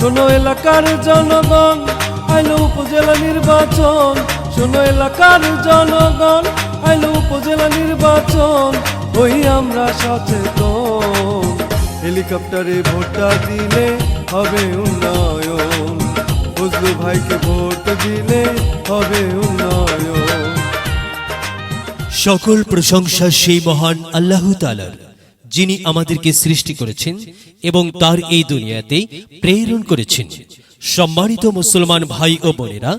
শোনো এলাকার জনগণ, আইলো উপজেলা নির্বাচন। শোনো এলাকার জনগণ, আইলো উপজেলা নির্বাচন। ওই আমরা সচেতন। হেলিকপ্টারে ভোটটা দিলে হবে উন্নয়ন। ফজলু ভাইকে ভোট দিলে হবে উন্নয়ন। সকল প্রশংসা সেই মহান আল্লাহ তালার যিনি আমাদেরকে সৃষ্টি করেছেন এবং তার এই দুনিয়াতে প্রেরণ করেছেন। সম্মানিত মুসলমান ভাই ও বোনেরা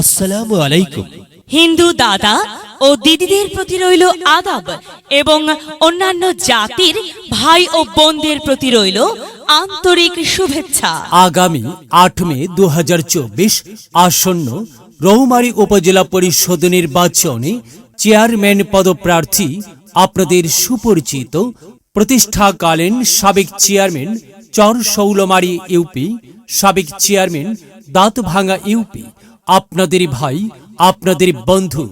আসসালামু আলাইকুম। হিন্দু দাদা ও দিদিদের প্রতি রইল আদাব এবং অন্যান্য জাতির ভাই ও বোনদের প্রতি রইল আন্তরিক শুভেচ্ছা। আগামী আট মে দু হাজার চব্বিশ আসন্ন রৌমারী উপজেলা পরিষদ নির্বাচনে চেয়ারম্যান পদপ্রার্থী আপনাদের সুপরিচিত প্রতিষ্ঠাকালীন সাবেক চেয়ারম্যান চর শৌলমারি ইউপি, সাবেক চেয়ারম্যান দাঁতভাঙ্গা ইউপি, আপনাদের ভাই, আপনাদের বন্ধু,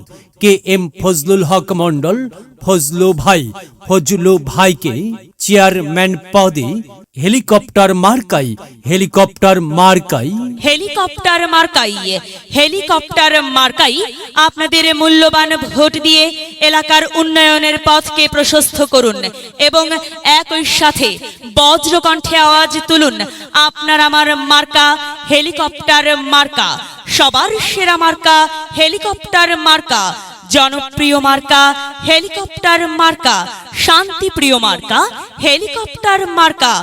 কে এম ফজলুল হক মন্ডল ফজলু ভাই, ফজলু ভাইকে চেয়ারম্যান পদে হেলিকপ্টার মার্কাই হেলিকপ্টার মার্কাই। হেলিকপ্টার মার্কাই হেলিকপ্টার মার্কাই আপনাদের মূল্যবান ভোট দিয়ে এলাকার উন্নয়নের পথকে প্রশস্ত করুন এবং একই সাথে বজ্রকণ্ঠে আওয়াজ তুলুন, আপনার আমার মার্কা হেলিকপ্টার মার্কা, সবার সেরা মার্কা হেলিকপ্টার মার্কা। জনপ্রিয় মার্কা, হেলিকপ্টার মার্কা, শান্তিপ্রিয় মার্কা, হেলিকপ্টার মার্কা,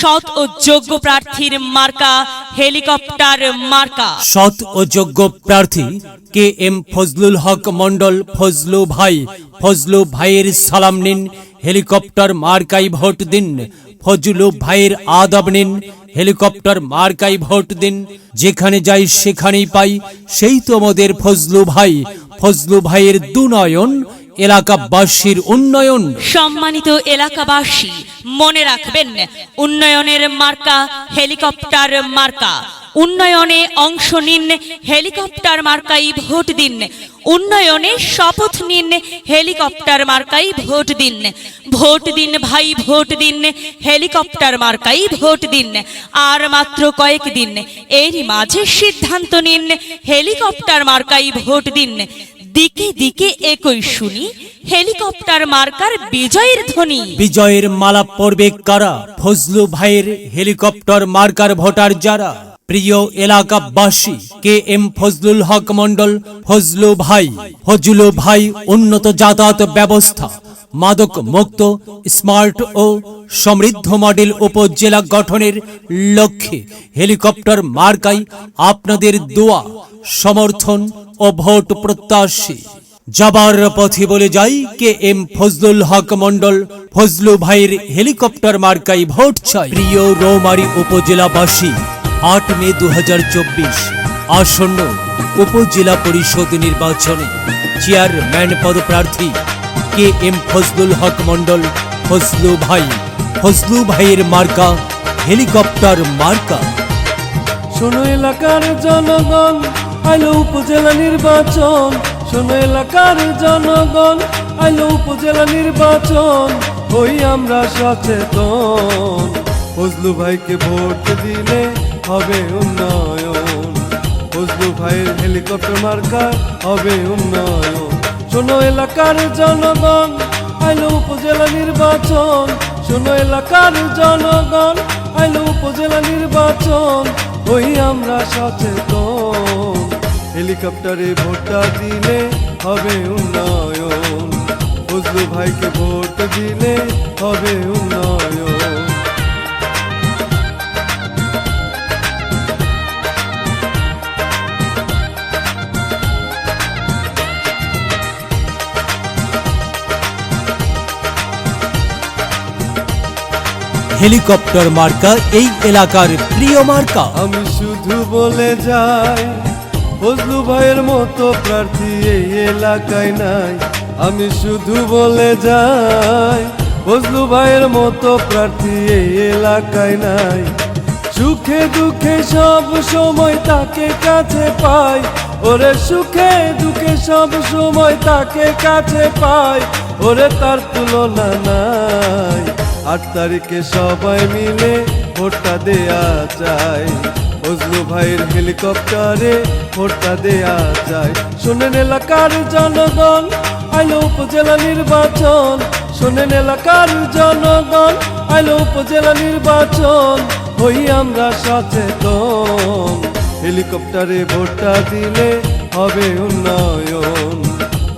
সৎ ও যোগ্য প্রার্থীর মার্কা, হেলিকপ্টার মার্কা। সৎ ও যোগ্য প্রার্থী, কে এম ফজলুল হক মন্ডল ফজলু ভাই, ফজলু ভাইয়ের সালাম নিন, হেলিকপ্টার মার্কাই ভোট দিন, ফজলু ভাইয়ের আদাব নিন, হেলিকপ্টার মার্কাই ভোট দিন, যেখানে যাই সেখানেই পাই, সেই তো আমাদের ফজলু ভাই ফজলু ভাইয়ের দুনয়ন এলাকাবাসীর উন্নয়ন। সম্মানিত এলাকাবাসী, মনে রাখবেন, উন্নয়নের মার্কা হেলিকপ্টার মার্কা। উন্নয়নে অংশ নিন, হেলিকপ্টার মার্কাই ভোট দিন। উন্নয়নে শপথ নিন, হেলিকপ্টার মার্কাই ভোট দিন। ভোট দিন ভাই, ভোট দিন, হেলিকপ্টার মার্কাই ভোট দিন। আর মাত্র কয়েক দিন, এরই মাঝে সিদ্ধান্ত নিন, হেলিকপ্টার মার্কাই ভোট দিন। দিকে দিকে একই শুনি, হেলিকপ্টার মার্কার বিজয়ের ধ্বনি। বিজয়ের মালা পড়বে কারা? ফজলু ভাইয়ের হেলিকপ্টার মার্কার ভোটার যারা? প্রিয় এলাকাবাসী, কে এম ফজলুল হক মন্ডল ফজলু ভাই? ফজলু ভাই, উন্নত যাতায়াত ব্যবস্থা। মাদক মুক্ত, স্মার্ট ও সমৃদ্ধ মডেল উপজেলা গঠনের লক্ষ্যে হেলিকপ্টার মার্কাই আপনাদের দোয়া, সমর্থন ও ভোট প্রত্যাশী। যাবার পথে বলে যাই কে এম ফজলুল হক মন্ডল ফজলু ভাইয়ের হেলিকপ্টার মার্কাই ভোট চাই। প্রিয় রৌমারি উপজেলাবাসী, আট মে দু হাজার চব্বিশ, আসন্ন উপজেলা পরিষদ নির্বাচনে চেয়ারম্যান পদপ্রার্থী কে এম ফজলুল হক মন্ডল ফজলু ভাই। ফজলু ভাইয়ের মার্কা, হেলিকপ্টার মার্কা। শোনো এলাকার জনগণ, আইলো উপজেলা নির্বাচন। শোনো এলাকার জনগণ, আইলো উপজেলা নির্বাচন। ওই আমরা সচেতন। ফজলু ভাইকে ভোট দিলে হবে উন্নয়ন। ফজলু ভাইয়ের হেলিকপ্টার মার্কা হবে উন্নয়ন। শোনো এলাকার জনগণ, আইলো উপজেলা নির্বাচন। শোনো এলাকার জনগণ, আইলো উপজেলা নির্বাচন। ওই আমরা সচেতন। হেলিকপ্টারে ভোটটা দিলে হবে উন্নয়ন। ফজলু ভাইকে ভোট দিলে হবে উন্নয়ন। হেলিকপ্টার মার্কা এই এলাকার প্রিয় মার্কা। আমি শুধু বলে যাই, ফজলু ভাইয়ের মতো প্রার্থী এই এলাকায় নাই। আমি শুধু বলে যাই, ফজলু ভাইয়ের মতো প্রার্থী এই এলাকায় নাই। সুখে দুঃখে সব সময় তাকে কাছে পাই। ওরে সুখে দুঃখে সব সময় তাকে কাছে পাই। ওরে তার তুলনা নাই। আট তারিখে সবাই মিলে ভোটটা দেয়া চাই ফজলু ভাইয়ের হেলিকপ্টারে ভোটটা দেয়া যায়। শোনেন এলাকার জনগণ, আইলো উপজেলা নির্বাচন। শোনেন এলাকার জনগণ, আইলো উপজেলা নির্বাচন। হই আমরা সচেতন। হেলিকপ্টারে ভোটটা দিলে হবে উন্নয়ন।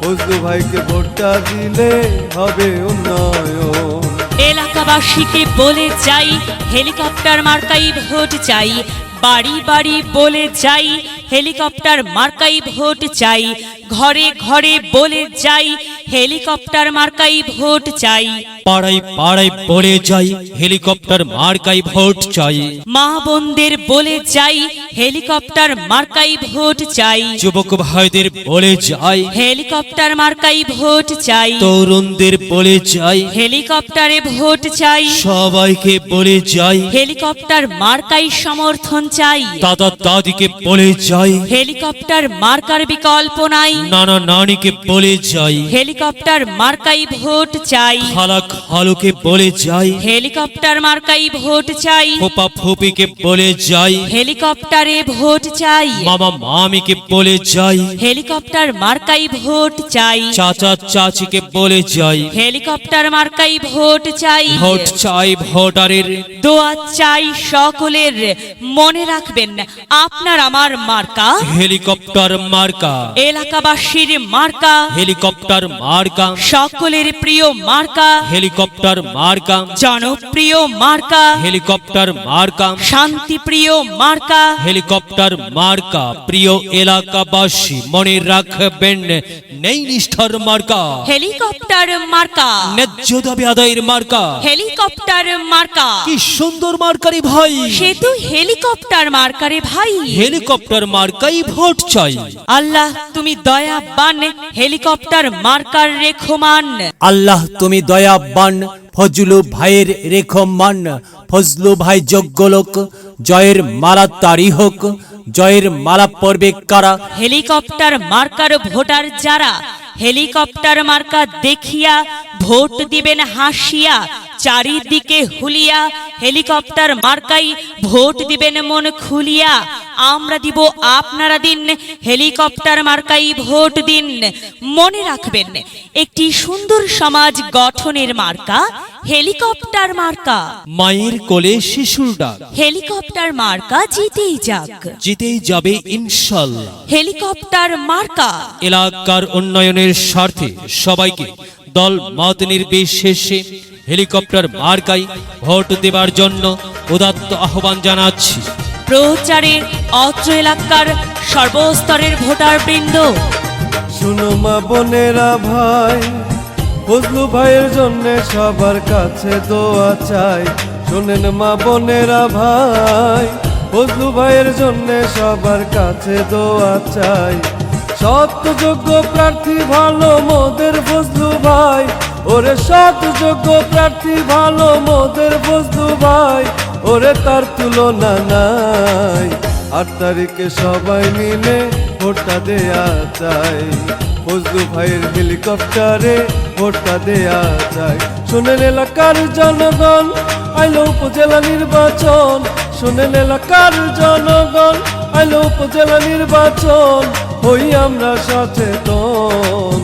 বজলু ভাইকে ভোটটা দিলে হবে উন্নয়ন। এলাকাবাসীকে বলে চাই হেলিকপ্টার মার্কাই ভোট চাই, বাড়ি বাড়ি বলে যাই হেলিকপ্টার মার্কাই ভোট চাই ঘরে ঘরে বলে যাই হেলিকপ্টার মার্কাই ভোট চাই। পাড়ায় পাড়ায় বলে যাই হেলিকপ্টার মার্কাই ভোট চাই। মা বোনদের বলে যাই হেলিকপ্টার মার্কাই ভোট চাই। যুবক ভাইদের বলে যাই। হেলিকপ্টার মার্কাই ভোট চাই। তরুণদের বলে যাই। হেলিকপ্টারে ভোট চাই। সবাইকে বলে যাই। হেলিকপ্টার মার্কাই সমর্থন চাই। দাদা দাদিকে বলে যাই। হেলিকপ্টার মার্কার বিকল্প নাই। নানা নানিকে বলে যাই। হেলিকপ্টার মার্কাই ভোট চাই। খালা খালুকে বলে যাই। হেলিকপ্টার মার্কাই ভোট চাই। ফোপা ফুপিকে বলে যাই। হেলিকপ্টারে ভোট চাই। মামা মামিকে বলে যাই। হেলিকপ্টার মার্কাই ভোট চাই। চাচা চাচিকে বলে যাই। হেলিকপ্টার মার্কাই ভোট চাই। ভোট চাই ভোটারের। দোয়া চাই সকলের। মনে রাখবেন আপনার আমার মার্কা হেলিকপ্টার মার্কা। এলাকাবাসীর মার্কা। হেলিকপ্টার মার্কা। সকলের প্রিয় মার্কা। হেলিকপ্টার মার্কা। জনপ্রিয় মার্কা। হেলিকপ্টার মার্কা। শান্তিপ্রিয় মার্কা। হেলিকপ্টার মার্কা। প্রিয় এলাকাবাসী মনে রাখবেন নেই নিষ্ঠার মার্কা। হেলিকপ্টার মার্কা। ন্যায্য দাবি আদায়ের মার্কা। হেলিকপ্টার মার্কা। কি সুন্দর মার্কারি ভাই। সে তো হেলিকপ্টার মার্কারে ভাই। হেলিকপ্টার মার্কাই ভোট চাই। আল্লাহ তুমি দয়াবান হেলিকপ্টার মার্কার রেখমান। আল্লাহ তুমি দয়াবান ফজলু ভাইয়ের রেখমান। ফজলু ভাই যোগ্য লোক জয়ের মালা তারি হোক। জয়ের মালা পড়বে কারা? হেলিকপ্টার মার্কার ভোটার যারা হেলিকপ্টার মার্কা দেখিয়া ভোট দিবেন হাসিয়া চারিদিকে হুলিয়া হেলিকপ্টার মার্কাই ভোট দিবেন মন খুলিয়া। আমরা দিব আপনারা দিন হেলিকপ্টার মার্কাই ভোট দিন। মনে রাখবেন একটি সুন্দর সমাজ গঠনের মার্কা হেলিকপ্টার মার্কা। মায়ের কোলে শিশুর ডাক। হেলিকপ্টার মার্কা জিতেই যাক। জিতেই যাবে ইনশাল্লাহ। হেলিকপ্টার মার্কা। এলাকার উন্নয়নের স্বার্থে সবাইকে দল মত নির্বিশেষে হেলিকপ্টার মার্কাই ভোট দেবার জন্য উদাত্ত আহ্বান জানাচ্ছি। প্রচারে অত্র এলাকার সর্বস্তরের ভোটার বৃন্দ শুনো মা বোনেরা ভাই ফজলু ভাইয়ের জন্য সবার কাছে দোয়া চাই। শোনেন মা বোনেরা ভাই ফজলু ভাইয়ের জন্য সবার কাছে দোয়া চাই। সত্যযোগ্য প্রার্থী ভালো মোদের ফজলু ভাই। ওরে সত্যযোগ্য প্রার্থী ভালো মোদের ফজলু ভাই। ওরে তার তুলনা নাই, আট তারিখে সবাই মিলে ভোটটা দেয়া চাই। ফজলু ভাইয়ের হেলিকপ্টারে ভোটটা দেয়া চাই। শুনেন এলাকার জনগণ, আইলো উপজেলা নির্বাচন। শুনেন এলাকার জনগণ আইলো উপজেলা নির্বাচন, হই আমরা সচেতন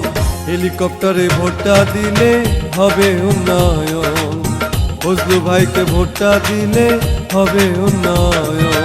হেলিকপ্টারে ভোটটা দিলে হবে উন্নয়ন। ফজলু ভাইকে ভোটটা দিলে হবে উন্নয়ন।